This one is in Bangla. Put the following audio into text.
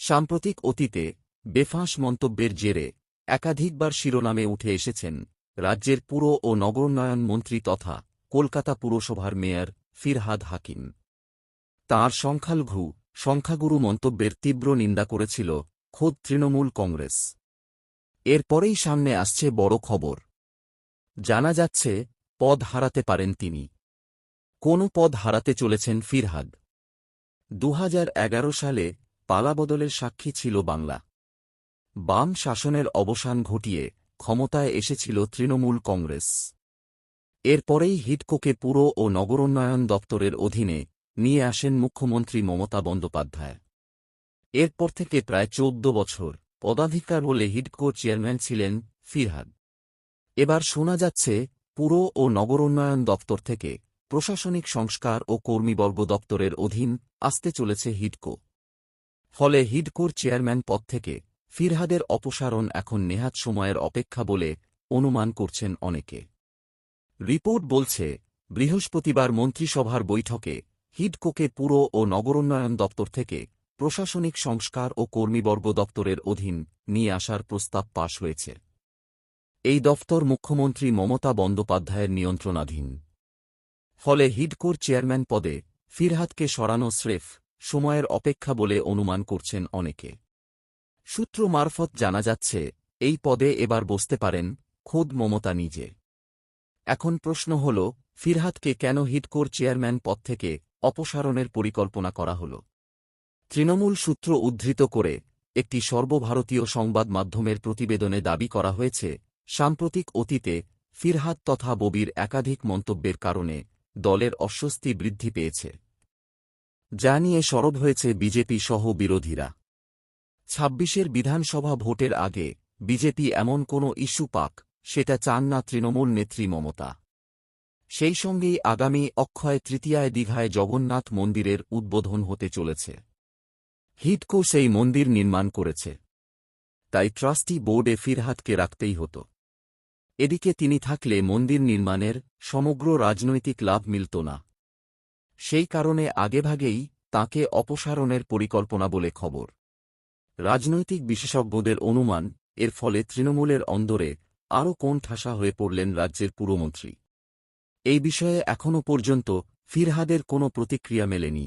সাম্প্রতিক অতীতে, বেফাঁস মন্তব্যের জেরে, একাধিকবার শিরোনামে উঠে এসেছেন, রাজ্যের পুর ও নগরোন্নয়ন মন্ত্রী তথা কলকাতা পুরসভার মেয়র ফিরহাদ হাকিম। তাঁর সংখ্যালঘু, সংখ্যাগুরু মন্তব্যের তীব্র নিন্দা করেছিল খোদ তৃণমূল কংগ্রেস। এরপরেই সামনে আসছে বড় খবর। জানা যাচ্ছে, পদ হারাতে পারেন তিনি। কোন পদ হারাতে চলেছেন ফিরহাদ। দু হাজার এগারো সালে পালাবদলের সাক্ষী ছিল বাংলা। বাম শাসনের অবসান ঘটিয়ে ক্ষমতায় এসেছিল তৃণমূল কংগ্রেস। এরপরেই হিডকোকে পুর ও নগরোন্নয়ন দপ্তরের অধীনে নিয়ে আসেন মুখ্যমন্ত্রী মমতা বন্দ্যোপাধ্যায়। এরপর থেকে প্রায় চৌদ্দ বছর পদাধিকার বলে হিডকো চেয়ারম্যান ছিলেন ফিরহাদ। এবার শোনা যাচ্ছে, পুর ও নগরোন্নয়ন দপ্তর থেকে প্রশাসনিক সংস্কার ও কর্মীবর্গ দপ্তরের অধীন আসতে চলেছে হিডকো ফলে হিডকোর চেয়ারম্যান পদ থেকে ফিরহাদের অপসারণ এখন নেহাত সময়ের অপেক্ষা বলে অনুমান করছেন অনেকে। রিপোর্ট বলছে, বৃহস্পতিবার মন্ত্রিসভার বৈঠকে হিডকোকে পুর ও নগরোন্নয়ন দপ্তর থেকে প্রশাসনিক সংস্কার ও কর্মীবর্গ দপ্তরের অধীন নিয়ে আসার প্রস্তাব পাশ হয়েছে। এই দফতর মুখ্যমন্ত্রী মমতা বন্দ্যোপাধ্যায়ের নিয়ন্ত্রণাধীন। ফলে হিডকোর চেয়ারম্যান পদে ফিরহাদকে সরানো স্রেফ সময়ের অপেক্ষা বলে অনুমান করছেন অনেকে। সূত্র মারফত জানা যাচ্ছে, এই পদে এবার বসতে পারেন খোদ মমতা নিজে। এখন প্রশ্ন হল, ফিরহাদকে কেন হিডকোর চেয়ারম্যান পদ থেকে অপসারণের পরিকল্পনা করা হল? তৃণমূল সূত্র উদ্ধৃত করে একটি সর্বভারতীয় সংবাদ মাধ্যমের প্রতিবেদনে দাবি করা হয়েছে, সাম্প্রতিক অতীতে ফিরহাদ তথা ববির একাধিক মন্তব্যের কারণে দলের অস্বস্তি বৃদ্ধি পেয়েছে। যা নিয়ে সরব হয়েছে বিজেপি সহ বিরোধীরা। ছাব্বিশের বিধানসভা ভোটের আগে বিজেপি এমন কোনো ইস্যু পাক, সেটা চান না তৃণমূল নেত্রী মমতা। সেই সঙ্গেই আগামী অক্ষয় তৃতীয়ায় দীঘায় জগন্নাথ মন্দিরের উদ্বোধন হতে চলেছে। হিটকো সেই মন্দির নির্মাণ করেছে। তাই ট্রাস্টি বোর্ডে ফিরহাদকে রাখতেই হতো। এদিকে তিনি থাকলে মন্দির নির্মাণের সমগ্র রাজনৈতিক লাভ মিলত না। সেই কারণে আগেভাগেই তাকে অপসারণের পরিকল্পনা বলে খবর। রাজনৈতিক বিশেষজ্ঞদের অনুমান, এর ফলে তৃণমূলের অন্দরে আরও কোন ঠাসা হয়ে পড়লেন রাজ্যের পুরমন্ত্রী। এই বিষয়ে এখনও পর্যন্ত ফিরহাদের কোনো প্রতিক্রিয়া মেলেনি।